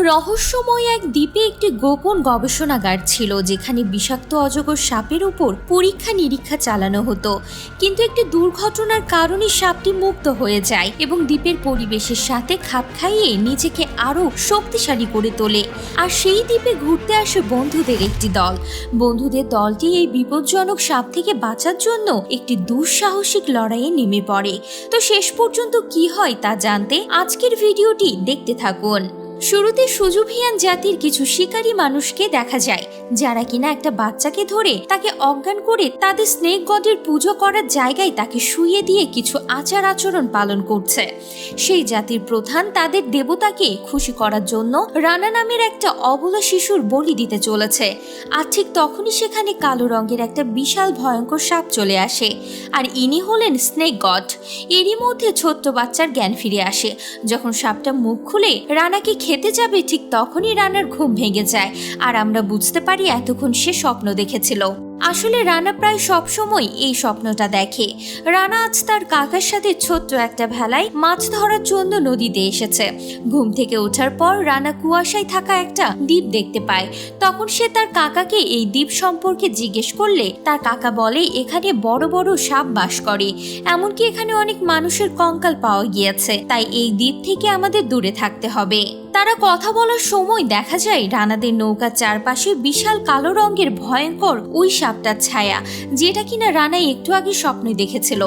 রহস্যময় এক দ্বীপে একটি গোপন গবেষণাগার ছিল, যেখানে বিষাক্ত অজগর সাপের উপর পরীক্ষা নিরীক্ষা চালানো হতো। কিন্তু একটি দুর্ঘটনার কারণে সাপটি মুক্ত হয়ে যায় এবং দ্বীপের পরিবেশের সাথে খাপ খাইয়ে নিজেকে আরও শক্তিশালী করে তোলে। আর সেই দ্বীপে ঘুরতে আসে বন্ধুদের একটি দল। বন্ধুদের দলটি এই বিপজ্জনক সাপ থেকে বাঁচার জন্য একটি দুঃসাহসিক লড়াইয়ে নেমে পড়ে। তো শেষ পর্যন্ত কি হয় তা জানতে আজকের ভিডিওটি দেখতে থাকুন। শুরুতে সুজুভিয়ান জাতির কিছু শিকারী মানুষকে দেখা যায় যারা কিনা একটা বাচ্চাকে ধরে তাকে অজ্ঞান করে তাদের স্নেক গডের পুজো করার জায়গায় তাকে শুয়ে দিয়ে কিছু আচার আচরণ পালন করছে। সেই জাতির প্রধান তাদের দেবতাকে খুশি করার জন্য রানা নামের একটা অবলা শিশুর বলি দিতে চলেছে। আর ঠিক তখনই সেখানে কালো রঙের একটা বিশাল ভয়ঙ্কর সাপ চলে আসে আর ইনি হলেন স্নেক গড। এরই মধ্যে ছোট্ট বাচ্চার জ্ঞান ফিরে আসে। যখন সাপটা মুখ খুলে রানাকে খেতে যাবে ঠিক তখনই রানার ঘুম ভেঙে যায়। আর আমরা বুঝতে পারি এতক্ষণ সে স্বপ্ন দেখেছিল। আসলে রানা প্রায় সব সময় এই স্বপ্নটা দেখে। রানা আজ তার কাকার সাথে ছোট্ট একটা ভেলায় মাছ ধরার জন্য নদীতে এসেছে। ঘুম থেকে ওঠার পর রানা কুয়াশায় থাকা একটা দ্বীপ দেখতে পায়। তখন সে তার কাকাকে এই দ্বীপ সম্পর্কে জিজ্ঞেস করলে তার কাকা বলে, এখানে বড় বড় সাপ বাস করে। এমনকি এখানে অনেক মানুষের কঙ্কাল পাওয়া গিয়েছে। তাই এই দ্বীপ থেকে আমাদের দূরে থাকতে হবে। তারা কথা বলার সময় দেখা যায় রানাদের নৌকার চারপাশে বিশাল কালো রঙের ভয়ঙ্কর ওই সাপটার ছায়া, যেটা কিনা রানা একটু আগে স্বপ্নে দেখেছিল।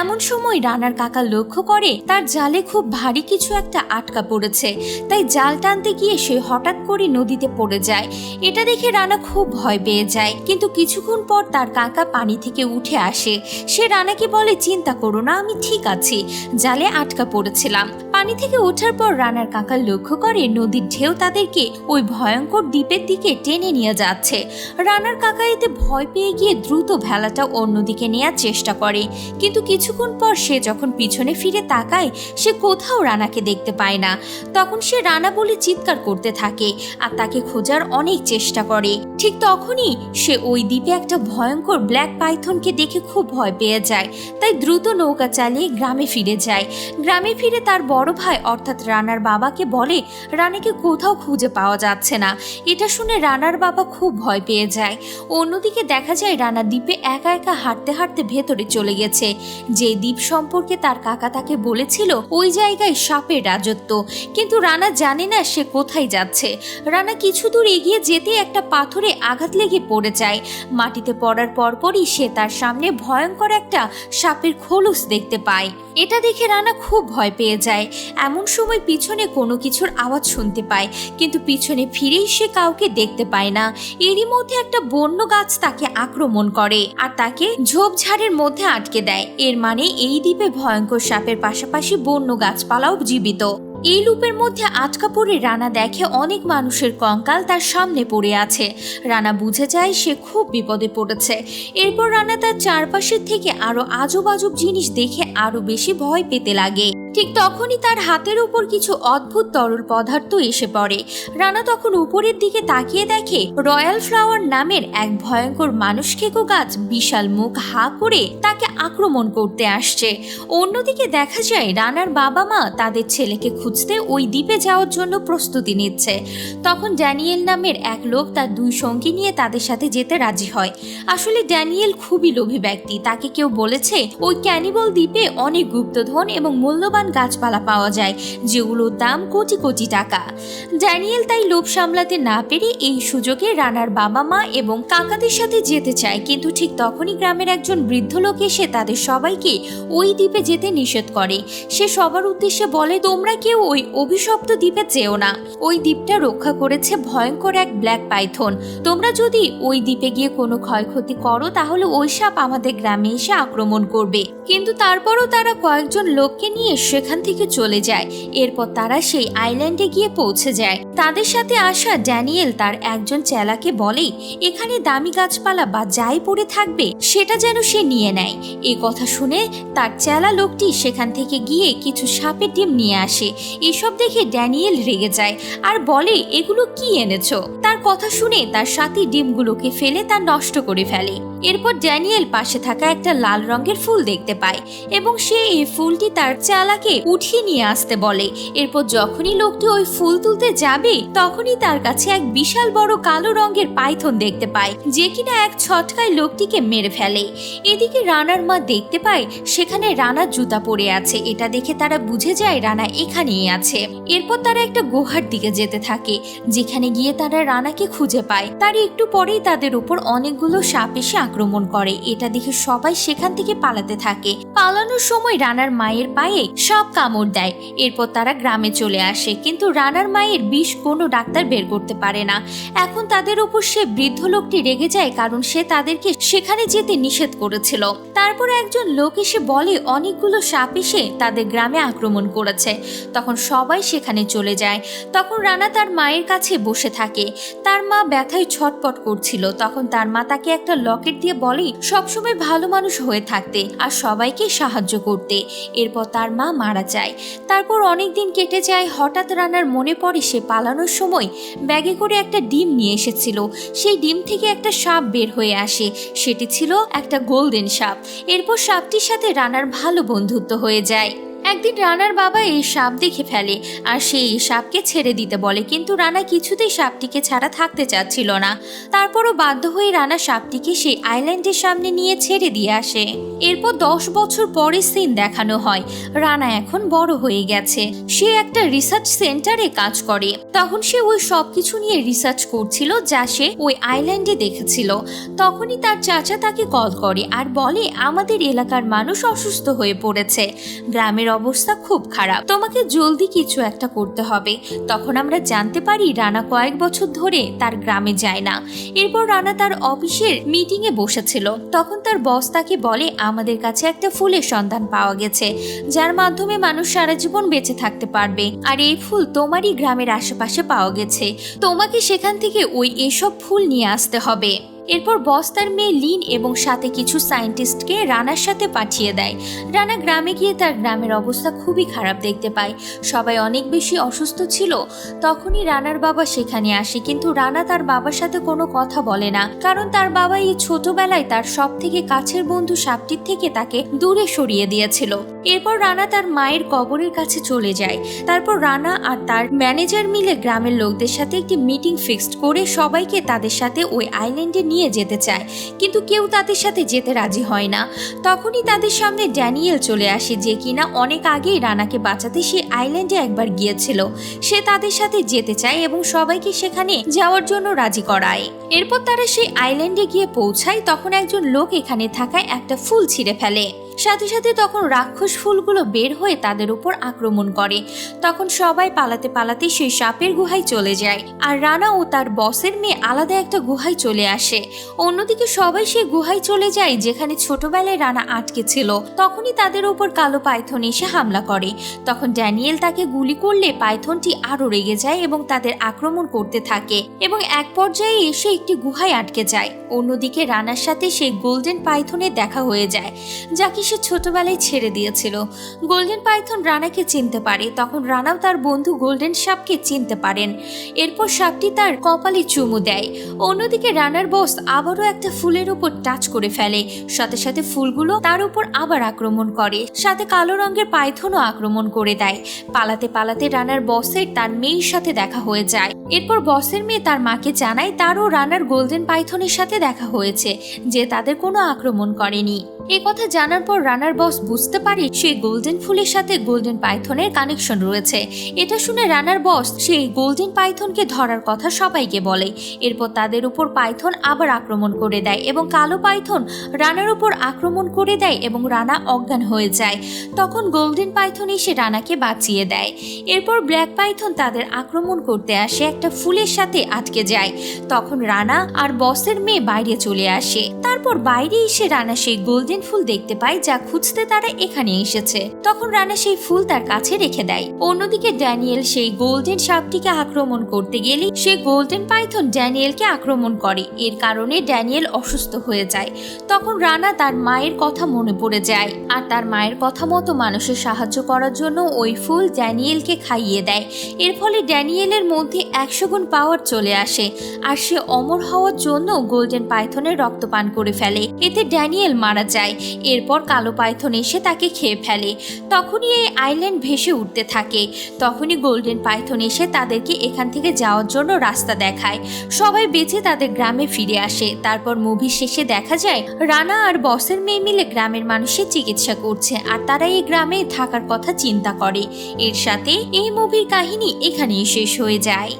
এমন সময় রানার কাকা লক্ষ্য করে, তার জালে খুব ভারী কিছু একটা আটকা পড়েছে। তাই জাল টানতে গিয়ে সে হঠাৎ করে নদীতে পড়ে যায়। এটা দেখে রানা খুব ভয় পেয়ে যায়, কিন্তু কিছুক্ষণ পর তার কাকা পানি থেকে উঠে আসে। সে রানাকে বলে, চিন্তা করো না, আমি ঠিক আছি। জালে আটকা পড়েছিলাম। পানি থেকে ওঠার পর রানার কাকা লক্ষ্য করে, নদীর ঢেউ তাদেরকে ওই ভয়ঙ্কর দ্বীপের দিকে টেনে নিয়ে যাচ্ছে। রানার কাকা এতে ভয় পেয়ে গিয়ে দ্রুত ভেলাটা অন্যদিকে নেয়ার চেষ্টা করে। কিন্তু কিছুক্ষণ পর সে যখন পিছনে ফিরে তাকায়, সে কোথাও রানাকে দেখতে পায় না। তখন সে রানা বলে চিৎকার করতে থাকে আর তাকে খোঁজার অনেক চেষ্টা করে। ঠিক তখনই সে ওই দ্বীপে একটা ভয়ঙ্কর ব্ল্যাক পাইথনকে দেখে খুব ভয় পেয়ে যায়। তাই দ্রুত নৌকা চালিয়ে গ্রামে ফিরে যায়। গ্রামে ফিরে তার বড় ভাই অর্থাৎ রানার বাবাকে বলে, রানাকে কোথাও খুঁজে পাওয়া যাচ্ছে না। এটা শুনে রানার বাবা খুব ভয় পেয়ে যায়। অন্যদিকে দেখা যায় রানা দ্বীপে একা একা হাঁটতে হাঁটতে ভেতরে চলে গেছে। যে দ্বীপ সম্পর্কে তার কাকা তাকে বলেছিল, ওই জায়গায় সাপের রাজত্ব। কিন্তু রানা জানে না সে কোথায় যাচ্ছে। রানা কিছু দূর এগিয়ে যেতে একটা পাথরে আঘাত লেগে পড়ে যায়। মাটিতে পড়ার পরপরই সে তার সামনে ভয়ঙ্কর একটা সাপের খোলস দেখতে পায়। এটা দেখে রানা খুব ভয় পেয়ে যায়। এমন সময় পিছনে কোনো কিছুর আওয়াজ শুনতে পায়, কিন্তু পিছনে ফিরেই সে কাউকে দেখতে পায় না। এরই মধ্যে একটা বন্য গাছ তাকে আক্রমণ করে আর তাকে ঝোপঝাড়ের মধ্যে আটকে দেয়। এর মানে এই দ্বীপে ভয়ঙ্কর সাপের পাশাপাশি বন্য গাছপালাও জীবিত। এই লুপের মধ্যে আটকা পড়ে রানা দেখে অনেক মানুষের কঙ্কাল তার সামনে পড়ে আছে। রানা বুঝে যায় সে খুব বিপদে পড়েছে। এরপর রানা তার চারপাশের থেকে আরও আজব আজব জিনিস দেখে আরও বেশি ভয় পেতে লাগে। ঠিক তখনই তার হাতের উপর কিছু অদ্ভুত তরল পদার্থ এসে পড়ে। রানা তখন উপরের দিকে তাকিয়ে দেখে, রয়্যাল ফ্লাওয়ার নামের এক ভয়ঙ্কর মানুষ খেকো গাছ বিশাল মুখ হা করে তাকে আক্রমণ করতে আসছে। অন্যদিকে দেখা যায়, রানার বাবা মা তাদের ছেলেকে খুঁজতে ওই দ্বীপে যাওয়ার জন্য প্রস্তুতি নিচ্ছে। তখন ড্যানিয়েল নামের এক লোক তার দুই সঙ্গী নিয়ে তাদের সাথে যেতে রাজি হয়। আসলে ড্যানিয়েল খুবই লোভী ব্যক্তি। তাকে কেউ বলেছে, ওই ক্যানিবল দ্বীপে অনেক গুপ্তধন এবং মূল্যবান গাছপালা পাওয়া যায়, যেগুলোর দাম কোটি কোটি টাকা। ড্যানিয়েল তাই লোভ সামলাতে না পেরে এই সুযোগে রানার বাবা মা এবং কাকাদের সাথে যেতে চায়, কিন্তু ঠিক তখনই গ্রামের একজন বৃদ্ধ লোক এসে তাদের সবাইকে ওই দ্বীপে যেতে নিষেধ করে। সে সবার উদ্দেশ্যে বলে, তোমরা কেউ ওই অভিশপ্ত দ্বীপে যেও না। ওই দ্বীপটা রক্ষা করেছে ভয়ঙ্কর এক ব্ল্যাক পাইথন। তোমরা যদি ওই দ্বীপে গিয়ে কোনো ক্ষয়ক্ষতি করো, তাহলে ওই সাপ আমাদের গ্রামে এসে আক্রমণ করবে। কিন্তু তারপরও তারা কয়েকজন লোককে নিয়ে সেখান থেকে চলে যায়। এরপর তারা সেই আইল্যান্ডে গিয়ে পৌঁছে যায়। তাদের সাথে আসা ড্যানিয়েল তার একজন চেলাকে বলে, এখানে দামি গাছপালা বা যাই পড়ে থাকবে, সেটা যেন সে নিয়ে নেয়। এই কথা শুনে তার চেলা লোকটি সেখান থেকে গিয়ে কিছু সাপের ডিম নিয়ে আসে। এসব দেখে ড্যানিয়েল রেগে যায় আর বলে, এগুলো কি এনেছো? তার কথা শুনে তার সাথী ডিমগুলোকে ফেলে তা নষ্ট করে ফেলে। এরপর ড্যানিয়েল পাশে থাকা একটা লাল রঙের ফুল দেখতে পায় এবং সে এই ফুলটি তার চালাকে উঠিয়ে নিয়ে আসতে বলে। এরপর যখনই লোকটি ওই ফুল তুলতে যাবে, তখনই তার কাছে এক বিশাল বড় কালো রঙের পাইথন দেখতে পায়, যে কিনা এক ছটকায় লোকটিকে মেরে ফেলে। এদিকে রানার মা দেখতে পায়, সেখানে রানার জুতা পরে আছে। এটা দেখে তারা বুঝে যায় রানা এখানেই আছে। এরপর তারা একটা গুহার দিকে যেতে থাকে, যেখানে গিয়ে তারা রানাকে খুঁজে পায়। তার একটু পরেই তাদের উপর অনেকগুলো সাপ এসে আক্রমণ করে। এটা দেখে সবাই সেখান থেকে পালাতে থাকে। পালানোর সময় রানার মায়ের পায়ে সব কামড় দেয়। এরপর তারা গ্রামে চলে আসে। কিন্তু রানার মায়ের বিষ কোনো ডাক্তার বের করতে পারে না। এখন তাদের উপর সে বৃদ্ধ লোকটি রেগে যায় কারণ সে তাদেরকে সেখানে যেতে নিষেধ করেছিল। তারপর একজন লোক এসে বলে, অনেকগুলো সাপ এসে তাদের গ্রামে আক্রমণ করেছে। তখন সবাই সেখানে চলে যায়। তখন রানা তার মায়ের কাছে বসে থাকে। তার মা ব্যথায় ছটপট করছিল। তখন তার মা তাকে একটা লকেট দিয়ে বলে সবসময় ভালো মানুষ হয়ে থাকতে আর সবাইকে সাহায্য করতে। এরপর তার মা মারা যায়। তারপর অনেক দিন কেটে যায়, হঠাৎ রানার মনে পড়ে সে পালানোর সময় ব্যাগে করে একটা ডিম নিয়ে এসেছিল। সেই ডিম থেকে একটা সাপ বের হয়ে আসে। সেটি ছিল একটা গোল্ডেন সাপ। এরপর সাপটির সাথে রানার ভালো বন্ধুত্ব হয়ে যায়। একদিন রানার বাবা এই সাপ দেখে ফেলে, আর সে এই সাপকে ছেড়ে দিতে বলে। কিন্তু রানা কিছুতেই সাপটিকে ছাড়া থাকতে চাচ্ছিল না। তারপরও বাধ্য হয়ে রানা সাপটিকে সেই আইল্যান্ডের সামনে নিয়ে ছেড়ে দিয়ে আসে। এরপর দশ বছর পরে সিন দেখানো হয়। রানা এখন বড় হয়ে গেছে। সে একটা রিসার্চ সেন্টারে কাজ করে। তখন সে ওই সব কিছু নিয়ে রিসার্চ করছিল যা সে ওই আইল্যান্ডে দেখেছিল। তখনই তার চাচা তাকে কল করে আর বলে, আমাদের এলাকার মানুষ অসুস্থ হয়ে পড়েছে। গ্রামের অবস্থা খুব খারাপ। তোমাকে জলদি কিছু একটা করতে হবে। তখন আমরা জানতে পারি রানা কয়েক বছর ধরে তার গ্রামে যায় না। এরপর রানা তার অফিসের মিটিংয়ে বসেছিল। তখন তার বস তাকে বলে, আমাদের কাছে একটা ফুলের সন্ধান পাওয়া গেছে, যার মাধ্যমে মানুষ সারা জীবন বেঁচে থাকতে পারবে। আর এই ফুল তোমারই গ্রামের আশেপাশে পাওয়া গেছে। তোমাকে সেখান থেকে ওই এসব ফুল নিয়ে আসতে হবে। এরপর বস তার মেয়ে লিন এবং সাথে কিছু সায়েন্টিস্টকে রানার সাথে পাঠিয়ে দেয়। রানা গ্রামে গিয়ে তার গ্রামের অবস্থা খুবই খারাপ দেখতে পায়। সবাই অনেক বেশি অসুস্থ ছিল। তখনই রানার বাবা সেখানে আসে, কিন্তু রানা তার বাবার সাথে কোনো কথা বলে না। কারণ তার বাবা এই ছোটবেলায় তার সব থেকে কাছের বন্ধু সাপটির থেকে তাকে দূরে সরিয়ে দিয়েছিল। এরপর রানা তার মায়ের কবরের কাছে চলে যায়। তারপর রানা আর তার ম্যানেজার মিলে গ্রামের লোকদের সাথে একটি মিটিং ফিক্সড করে সবাইকে তাদের সাথে ওই আইল্যান্ডে নিয়ে যেতে চায়। কিন্তু কেউ তাদের সাথে যেতে রাজি হয় না। তখনই তাদের সামনে ড্যানিয়েল চলে আসে যে কিনা অনেক আগেই রানাকে বাঁচাতে সে আইল্যান্ডে একবার গিয়েছিল। সে তাদের সাথে যেতে চায় এবং সবাইকে সেখানে যাওয়ার জন্য রাজি করায়। এরপর তারা সেই আইল্যান্ডে গিয়ে পৌঁছায়। তখন একজন লোক এখানে থাকায় একটা ফুল ছিঁড়ে ফেলে। সাথে সাথে তখন রাক্ষস ফুলগুলো বের হয়ে তাদের উপর আক্রমণ করে। তখন সবাই পালাতে পালাতে সেই সাপের গুহায় চলে যায়। আর রানা ও তার বসের মেয়ে আলাদা একটা গুহায় চলে আসে। অন্যদিকে সবাই সেই গুহায় চলে যায় যেখানে ছোটবেলায় রানা আটকে ছিল। তখনই তাদের উপর কালো পাইথন এসে হামলা করে। তখন ড্যানিয়েল তাকে গুলি করলে পাইথনটি আরও রেগে যায় এবং তাদের আক্রমণ করতে থাকে এবং এক পর্যায়ে এসে একটি গুহায় আটকে যায়। অন্যদিকে রানার সাথে সেই গোল্ডেন পাইথনের দেখা হয়ে যায়, যাকে সে ছোটবেলায় ছেড়ে দিয়েছিল। গোল্ডেন পাইথন রানাকে চিনতে পারে, তখন রানাও তার বন্ধু গোল্ডেন সাপকে চিনতে পারেন। এরপর সাপটি তার কপালে চুমু দেয়। অন্যদিকে রানার বস আবারও একটা ফুলের উপর টাচ করে ফেলে। সাথে সাথে ফুলগুলো তার উপর আবার আক্রমণ করে। সাথে কালো রঙের পাইথনও আক্রমণ করে দেয়। পালাতে পালাতে রানার বসের তার মেয়ের সাথে দেখা হয়ে যায়। এরপর বসের মেয়ে তার মাকে জানায়, তারও রানার গোল্ডেন পাইথনের সাথে দেখা হয়েছে, যে তাদের কোনো আক্রমণ করেনি। এ কথা জানার পর রানার বস বুঝতে পারে সেই গোল্ডেন ফুলের সাথে গোল্ডেন পাইথনের কানেকশন রয়েছে। এটা শুনে রানার বস সেই গোল্ডেন পাইথনকে ধরার কথা সবাইকে বলে। এরপর তাদের উপর পাইথন আবার আক্রমণ করে দেয় এবং কালো পাইথন রানার উপর আক্রমণ করে দেয় এবং রানা অজ্ঞান হয়ে যায়। তখন গোল্ডেন পাইথন এসে রানাকে বাঁচিয়ে দেয়। এরপর ব্ল্যাক পাইথন তাদের আক্রমণ করতে আসে একটা ফুলের সাথে আটকে যায়। তখন রানা আর বসের মেয়ে বাইরে চলে আসে। তারপর বাইরে এসে রানা সেই গোল্ডেন গোল্ডেন ফুল দেখতে পায় যা খুঁজতে তারা এখানে এসেছে। তখন রানা সেই ফুল তার কাছে রেখে দেয়। অন্যদিকে ড্যানিয়েল সেই গোল্ডেন সাপটিকে আক্রমণ করতে গেলে সে গোল্ডেন পাইথন ড্যানিয়েলকে আক্রমণ করে। এর কারণে ড্যানিয়েল অসুস্থ হয়ে যায়। তখন রানা তার মায়ের কথা মনে পড়ে যায়। আর তার মায়ের কথা মতো মানুষের সাহায্য করার জন্য ওই ফুল ড্যানিয়েলকে খাইয়ে দেয়। এর ফলে ড্যানিয়েলের মধ্যে একশো গুণ পাওয়ার চলে আসে। আর সে অমর হওয়ার জন্য গোল্ডেন পাইথনের রক্ত পান করে ফেলে। এতে ড্যানিয়েল মারা যায়। এরপর কালো পাইথন এসে তাকে খেয়ে ফেলে। তখনই এই আইল্যান্ড ভেসে উঠতে থাকে। তখনই গোল্ডেন পাইথন এসে তাদেরকে এখান থেকে যাওয়ার জন্য রাস্তা দেখায়। সবাই বেঁচে তাদের গ্রামে ফিরে আসে। তারপর মুভি শেষে দেখা যায়, রানা আর বসের মেয়ে মিলে গ্রামের মানুষের চিকিৎসা করছে আর তারা এই গ্রামে থাকার কথা চিন্তা করে। এর সাথে এই মুভির কাহিনী এখানেই শেষ হয়ে যায়।